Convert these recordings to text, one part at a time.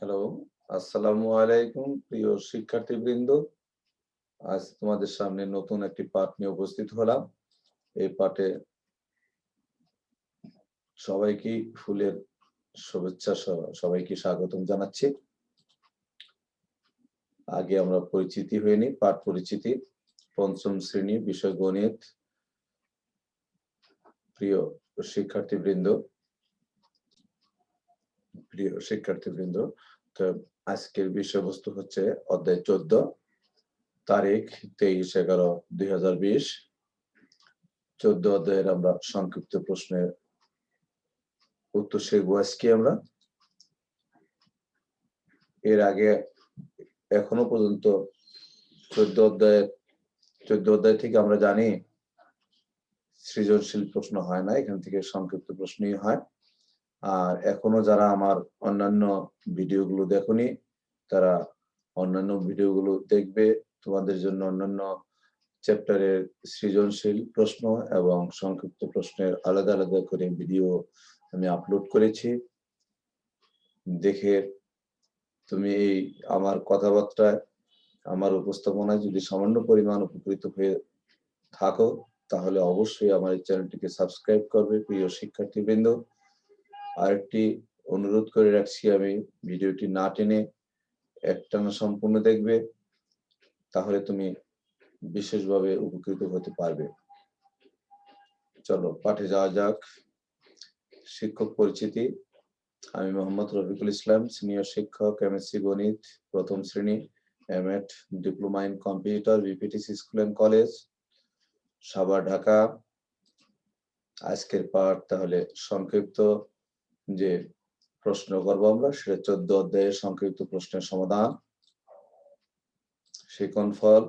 Hello আসসালামু আলাইকুম, প্রিয় শিক্ষার্থীবৃন্দ। আজ তোমাদের সামনে নতুন একটি পাঠ নিয়ে উপস্থিত হলাম। এই পাঠে সবাইকে ফুলের শুভেচ্ছা সবাইকে স্বাগতম জানাচ্ছি। আগে আমরা পরিচিতি হয়নি পাঠ পরিচিতি। পঞ্চম শ্রেণি বিষয় গণিত। প্রিয় শিক্ষার্থীবৃন্দ প্রিয় শিক্ষার্থীবৃন্দ, তো আজকের বিষয়বস্তু হচ্ছে অধ্যায় চোদ্দ, তারিখ তেইশ এগারো দুই হাজার বিশ। চোদ্দ অধ্যায়ের আমরা সংক্ষিপ্ত প্রশ্নের উত্তর শিখব আজকে আমরা। এর আগে এখনও পর্যন্ত চোদ্দ অধ্যায়ের, চোদ্দ অধ্যায় থেকে আমরা জানি সৃজনশীল প্রশ্ন হয় না, এখান থেকে সংক্ষিপ্ত প্রশ্নই হয়। আর এখনও যারা আমার অন্যান্য ভিডিওগুলো দেখোনি, তারা অন্যান্য ভিডিওগুলো দেখবে। তোমাদের জন্য অন্যান্য চ্যাপ্টারের সৃজনশীল প্রশ্ন এবং সংক্ষিপ্ত প্রশ্নের আলাদা আলাদা করে ভিডিও আমি আপলোড করেছি। দেখে তুমি এই আমার কথাবার্তায়, আমার উপস্থাপনায় যদি সামান্য পরিমাণ উপকৃত হয়ে থাকো, তাহলে অবশ্যই আমার এই চ্যানেলটিকে সাবস্ক্রাইব করবে প্রিয় শিক্ষার্থীবৃন্দ। আরেকটি অনুরোধ করে রাখছি, আমি ভিডিওটি না টেনে একটানা সম্পূর্ণ দেখবে, তাহলে তুমি বিশেষভাবে উপকৃত হতে পারবে। চলো, পাঠে যাওয়া যাক। শিক্ষক পরিচিতি, আমি মোহাম্মদ রফিকুল ইসলাম, সিনিয়র শিক্ষক, এমএসসি গণিত, প্রথম শ্রেণি, MEd, diploma in computer, BPTC school and college, Savar, Dhaka. আজকের পাঠ তাহলে সংক্ষিপ্ত। যে প্রশ্ন করব আমরা, সেটা চোদ্দ অধ্যায়ের সংক্ষিপ্ত প্রশ্নের সমাধান। শিকন ফল,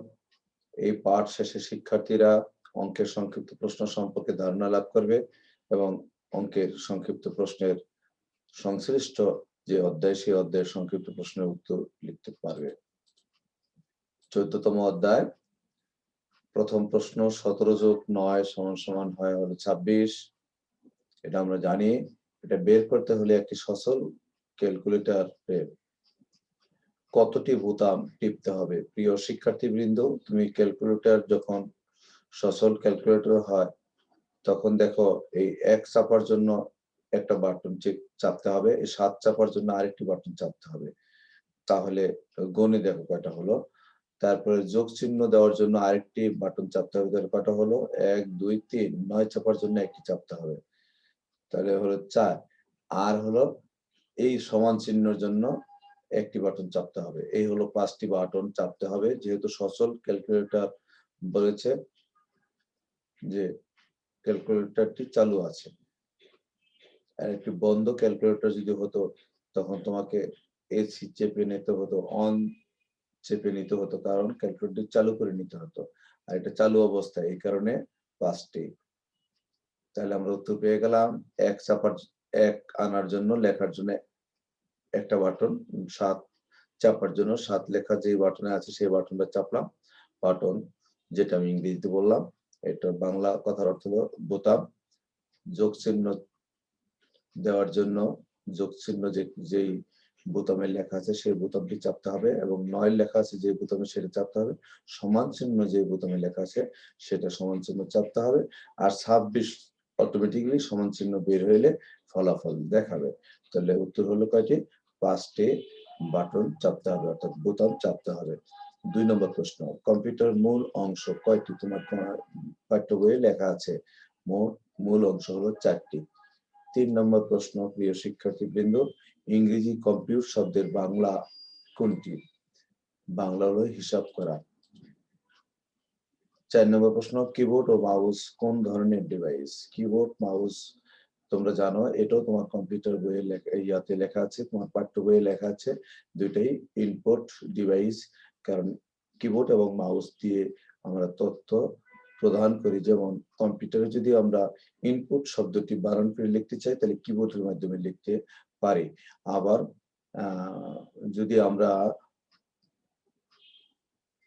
এই পাঠ শেষে শিক্ষার্থীরা অঙ্কের সংক্ষিপ্ত প্রশ্ন সম্পর্কে ধারণা লাভ করবে এবং অঙ্কের সংক্ষিপ্ত প্রশ্নের সংশ্লিষ্ট যে অধ্যায়, সেই অধ্যায়ের সংক্ষিপ্ত প্রশ্নের উত্তর লিখতে পারবে। চোদ্দতম অধ্যায়, প্রথম প্রশ্ন সতেরো যোগ নয় সমান সমান হয় হলো ছাব্বিশ। এটা আমরা জানি। এটা বের করতে হলে একটি সচল ক্যালকুলেটর কতটি বোতাম টিপতে হবে? প্রিয় শিক্ষার্থীবৃন্দ, তুমি ক্যালকুলেটর যখন সচল ক্যালকুলেটর হয়, তখন দেখো এই এক চাপার জন্য একটা বাটন চাপতে হবে, এই সাত চাপার জন্য আরেকটি বাটন চাপতে হবে। তাহলে গণে দেখো কয়টা হলো। তারপরে যোগ চিহ্ন দেওয়ার জন্য আরেকটি বাটন চাপতে হবে, তাহলে কয়টা হলো? এক, দুই, তিন, নয় চাপার জন্য একটি চাপতে হবে। তাহলে হলো চার। আর হলো এই সমান চিহ্নের জন্য একটি বাটন চাপতে হবে। এই হলো পাঁচটি বাটন চাপতে হবে। যেহেতু সচল ক্যালকুলেটর বলেছে যে ক্যালকুলেটরটি চালু আছে। আর একটি বন্ধ ক্যালকুলেটর যদি হতো, তখন তোমাকে এসি চেপে নিতে হতো অন চেপে নিতে হতো, কারণ ক্যালকুলেটর চালু করে নিতে হতো। আর এটা চালু অবস্থায়, এই কারণে পাঁচটি। তাহলে আমরা উত্তর পেয়ে গেলাম, এক চাপার, এক আনার জন্য লেখার জন্য একটা বাটন, সাত চাপার জন্য সাত লেখা যে বাটনে আছে সেই বাটনটা চাপলাম। বাটন যেটা আমি ইংরেজিতে বললাম, এটা বাংলা কথার অর্থ হলো বোতাম। যোগ চিহ্ন দেওয়ার জন্য যোগ চিহ্ন যে, যেই বোতামে লেখা আছে সেই বোতামটি চাপতে হবে এবং নয় লেখা আছে যে বোতামে সেটা চাপতে হবে। সমান চিহ্ন যে বোতামে লেখা আছে সেটা সমান চিহ্ন চাপতে হবে। আর ছাব্বিশ অটোমেটিকলি সমান চিহ্ন বের হইলে ফলাফল দেখাবে। তাহলে উত্তর হলো কয়টি? পাঁচটি বাটন চাপতে হবে, অর্থাৎ বোতাম চাপতে হবে। দুই নম্বর প্রশ্ন, কম্পিউটার মূল অংশ কয়টি? তোমার পাঠ্য বইয়ে লেখা আছে, মূল অংশ হলো চারটি। তিন নম্বর প্রশ্ন, প্রিয় শিক্ষার্থী বৃন্দ ইংরেজি কম্পিউট শব্দের বাংলা কোনটি? বাংলা হলো হিসাব করা। চার নম্বর প্রশ্ন কিবোর্ড ও মাউস কোন ধরনের ডিভাইস কিবোর্ড মাউস তোমরা জানো, এটাও তোমার কম্পিউটার বইয়ে ইয়াতে লেখা আছে, তোমার পাঠ্য বইয়ে লেখা আছে, দুইটাই ইনপুট ডিভাইস কারণ কিবোর্ড এবং মাউস দিয়ে আমরা তথ্য প্রদান করি। যেমন কম্পিউটারে যদি আমরা ইনপুট শব্দটি বারণ করে লিখতে চাই, তাহলে কিবোর্ডের মাধ্যমে লিখতে পারি। আবার যদি আমরা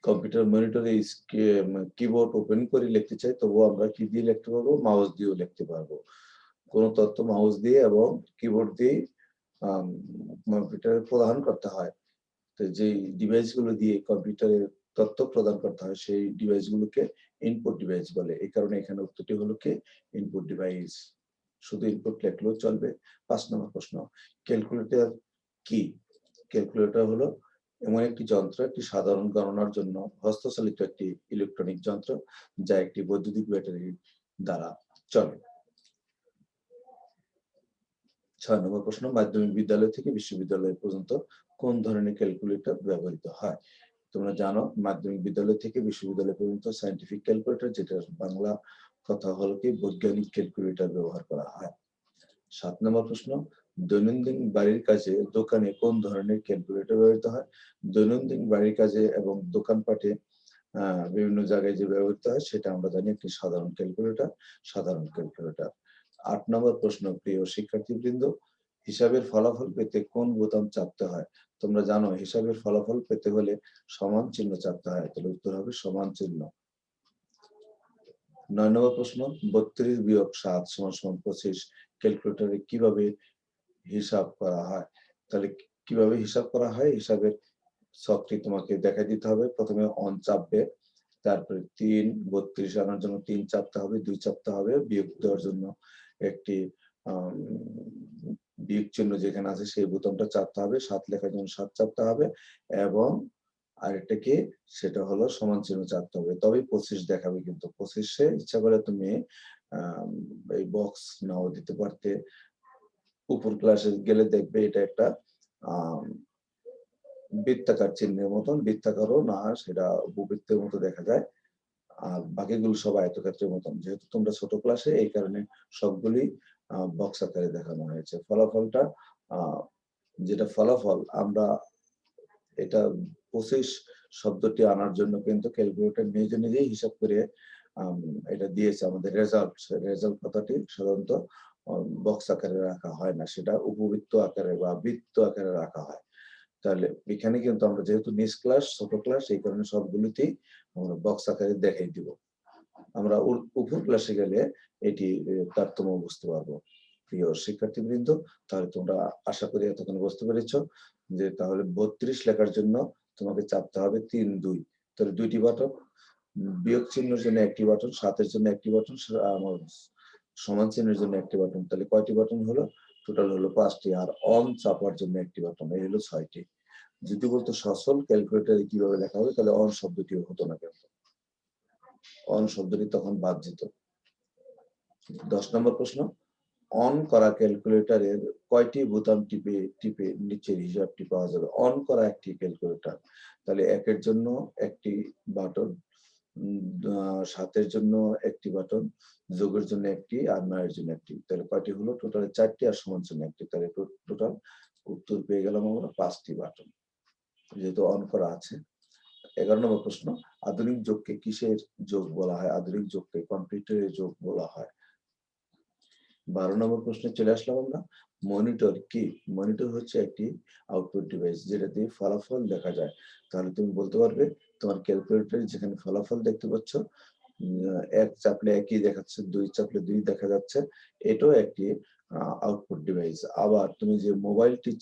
কম্পিউটার মনিটরে কিবোর্ড ওপেন করে লিখতে চাই, তবুও আমরা কি দিয়ে লিখতে পারব? মাউস দিয়েও লিখতে পারব। কোন তথ্য মাউস দিয়ে এবং কিবোর্ড দিয়ে কম্পিউটারে প্রদান করতে হয়। তো যেই ডিভাইসগুলো দিয়ে কম্পিউটারের তথ্য প্রদান করতে হয়, সেই ডিভাইস গুলোকে ইনপুট ডিভাইস বলে। এই কারণে এখানে উত্তরটি হলো কি? ইনপুট ডিভাইস শুধু ইনপুট লিখলেও চলবে। পাঁচ নম্বর প্রশ্ন ক্যালকুলেটর কি? ক্যালকুলেটর হলো এমন একটি যন্ত্র, একটি সাধারণ গণনার জন্য হস্তচালিত একটি ইলেকট্রনিক যন্ত্র যা একটি বৈদ্যুতিক ব্যাটারি দ্বারা চলে। ছয় নম্বর প্রশ্ন, মাধ্যমিক বিদ্যালয় থেকে বিশ্ববিদ্যালয় পর্যন্ত কোন ধরনের ক্যালকুলেটর ব্যবহৃত হয়? তোমরা জানো, মাধ্যমিক বিদ্যালয় থেকে বিশ্ববিদ্যালয় পর্যন্ত সায়েন্টিফিক ক্যালকুলেটর যেটা বাংলা কথা হলো কি, বৈজ্ঞানিক ক্যালকুলেটর ব্যবহার করা হয়। সাত নম্বর প্রশ্ন দৈনন্দিন বাড়ির কাজে দোকানে কোন ধরনের ক্যালকুলেটর ব্যবহৃত হয়? দৈনন্দিন বাড়ির কাজে এবং দোকানপাটে বিভিন্ন জায়গায় যে ব্যবহৃত হয়, সেটা আমরা জানি একটি সাধারণ ক্যালকুলেটর সাধারণ ক্যালকুলেটর। আট নম্বর প্রশ্ন, প্রিয় শিক্ষার্থীবৃন্দ, হিসাবের ফলাফল পেতে কোন বোতাম চাপতে হয়? তোমরা জানো, হিসাবের ফলাফল পেতে হলে সমান চিহ্ন চাপতে হয়, তাহলে উত্তর হবে সমান চিহ্ন। নয় নম্বর প্রশ্ন, বত্রিশ বিয়োগ সাত সমান সমান পঁচিশ, ক্যালকুলেটরে কীভাবে হিসাব করা হয়। তাহলে কীভাবে হিসাব করা হয়? হিসাবের ছকটি তোমাকে দেখা দিতে হবে। প্রথমে অন চাপবে, তারপরে তিন, বত্রিশ আনার জন্য তিন চাপতে হবে, দুই চাপতে হবে। বিয়োগ দেওয়ার জন্য একটি বিয়োগ চিহ্ন যেখানে আছে সেই বোতামটা চাপতে হবে। সাত লেখার জন্য সাত চাপতে হবে এবং আরেকটা কি? সেটা হলো সমান চিহ্ন চাপতে হবে। তবেই পঁচিশ দেখাবে কিন্তু। পঁচিশে ইচ্ছা করে তুমি এই বক্স নাও দিতে পারতে। উপর ক্লাসে গেলে দেখবে এটা একটা বৃত্তাকার চিহ্নের মতন, বৃত্তাকারও না, সেটা উপবৃত্তের মতো দেখা যায়। আর বাকিগুলো সব আয়তক্ষেত্রের মতন। যেহেতু তোমরা ছোট ক্লাসে এই কারণে সবগুলি বক্স আকারে দেখানো হয়েছে। ফলাফলটা যেটা ফলাফল, আমরা এটা পঁচিশ শব্দটি আনার জন্য কিন্তু ক্যালকুলেটর নিজে নিজেই হিসাব করে এটা দিয়েছে আমাদের রেজাল্ট রেজাল্ট কথাটি সাধারণত বক্স আকারে রাখা হয় না, সেটা উপবৃত্ত আকারে বা বৃত্ত আকারে রাখা হয়। তাহলে এখানে কিন্তু আমরা যেহেতু নিচ ক্লাস ছোট ক্লাস এই কারণে সবগুলোতেই আমরা বক্স আকারে দেখাই দিব। আমরা উপর ক্লাসে গেলে এটি তারতম্য বুঝতে পারব। প্রিয় শিক্ষার্থীবৃন্দ, তাহলে তোমরা আশা করি এতক্ষণ বুঝতে পেরেছ যে তাহলে বত্রিশ লেখার জন্য তোমাকে চাপতে হবে তিন, দুই। তাহলে দুইটি বাটন বিয়োগ চিহ্নের জন্য একটি বাটন, সাতের জন্য একটি বাটন সমান চিহ্নের জন্য একটি বাটন তাহলে কয়টি বাটন হলো? টোটাল হলো পাঁচটি। আর অন চাপার জন্য একটি বাটন এই হলো ছয়টি। যদি বলতো সচল ক্যালকুলেটারে কীভাবে লেখা হবে? তাহলে অন শব্দটিও হতো না কিন্তু। অন শব্দটি তখন বাদ যেত। দশ নম্বর প্রশ্ন। অন করা ক্যালকুলেটরের কয়টি বোতাম টিপে টিপে নিচের হিসাবটি পাওয়া যাবে? অন করা একটি ক্যালকুলেটর তাহলে একের জন্য একটি বাটন সাতের জন্য একটি বাটন যোগের জন্য একটি আর নয়ের জন্য একটি তাহলে কয়টি হলো? টোটাল চারটি আর সমান জন্য একটি। তাহলে টোটাল উত্তর পেয়ে গেলাম আমরা পাঁচটি বাটন যেহেতু অন করা আছে, এগারো নম্বর প্রশ্ন, আধুনিক যোগকে কিসের যোগ বলা হয়? আধুনিক যোগকে কম্পিউটারের যোগ বলা হয়। বারো নম্বর প্রশ্নে চলে আসলাম আমরা। মনিটর কি? মনিটর হচ্ছে একটি আউটপুট ডিভাইস যেটা দিয়ে ফলাফল দেখা যায়। তাহলে তুমি বলতে পারবে তোমার ক্যালকুলেটরে যেখানে ফলাফল দেখতে পাচ্ছ এক চাপলে একই দেখাচ্ছে, দুই চাপলে দুই দেখা যাচ্ছে, এটাও একটি আউটপুট ডিভাইস আবার তুমি যে মোবাইলটি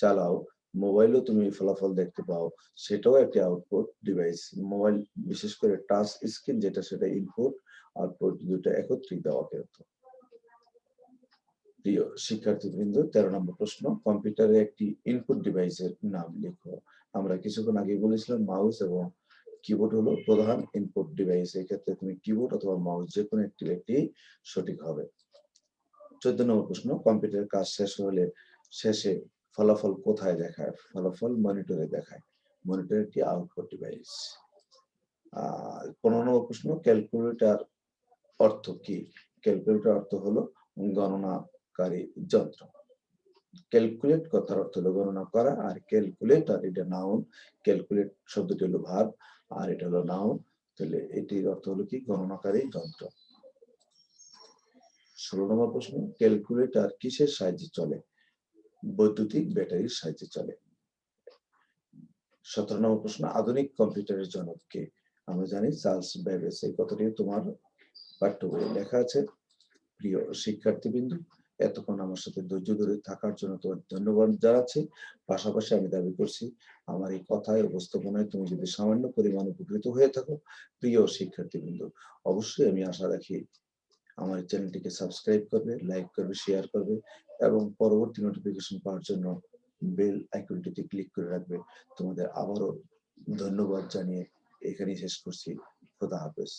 চালাও মোবাইলও তুমি ফলাফল দেখতে পাও, সেটাও একটি আউটপুট ডিভাইস মোবাইল বিশেষ করে টাচ স্ক্রিন যেটা সেটা ইনপুট আউটপুট দুটো একত্রিত দেওয়া কিন্তু। প্রিয় শিক্ষার্থীবৃন্দ, তেরো নম্বর প্রশ্ন কম্পিউটারে একটি ইনপুট ডিভাইসের নাম লিখো। আমরা কিছুক্ষণ আগে বলেছিলাম মাউস এবং কিবোর্ড হলো প্রধান ইনপুট ডিভাইস এই ক্ষেত্রে তুমি কিবোর্ড অথবা মাউস যে কোনো একটি ব্যক্তি সঠিক হবে। চোদ্দ নম্বর প্রশ্ন কম্পিউটারের কাজ শেষ হলে শেষে ফলাফল কোথায় দেখায়? ফলাফল মনিটরে দেখায়। মনিটর একটি আউটপুট ডিভাইস পনেরো নম্বর প্রশ্ন ক্যালকুলেটর অর্থ কি? ক্যালকুলেটর অর্থ হলো গণনাকারী যন্ত্র। ক্যালকুলেট কথার অর্থ হলো গণনা করা আর ক্যালকুলেটর এটা নাউন ক্যালকুলেট শব্দটি হলো ভাব আর এটা হলো নাউন তাহলে এটির অর্থ হলো কি? গণনাকারী যন্ত্র। ষোলো নম্বর প্রশ্ন ক্যালকুলেটর কিসের সাহায্যে চলে? বৈদ্যুতিক ব্যাটারির সাহায্যে চলে। সতেরো নম্বর প্রশ্ন, আধুনিক কম্পিউটারের জনক কে? আমরা জানি চার্লস ব্যাবেজ, এই কথাটি তোমার পাঠ্য বইয়ে লেখা আছে। প্রিয় শিক্ষার্থীবৃন্দ এতক্ষণ আমার সাথে ধৈর্য ধরে থাকার জন্য তোমার ধন্যবাদ জানাচ্ছি। পাশাপাশি আমি দাবি করছি, আমার এই কথায়, উপস্থাপনায় তুমি যদি সামান্য পরিমাণ উপকৃত হয়ে থাকো, প্রিয় শিক্ষার্থীবৃন্দ, অবশ্যই আমি আশা রাখি আমার চ্যানেলটিকে সাবস্ক্রাইব করবে, লাইক করবে, শেয়ার করবে এবং পরবর্তী নোটিফিকেশন পাওয়ার জন্য বেল আইকনটিতে ক্লিক করে রাখবে। তোমাদের আবারও ধন্যবাদ জানিয়ে এখানেই শেষ করছি। খোদা হাফেজ।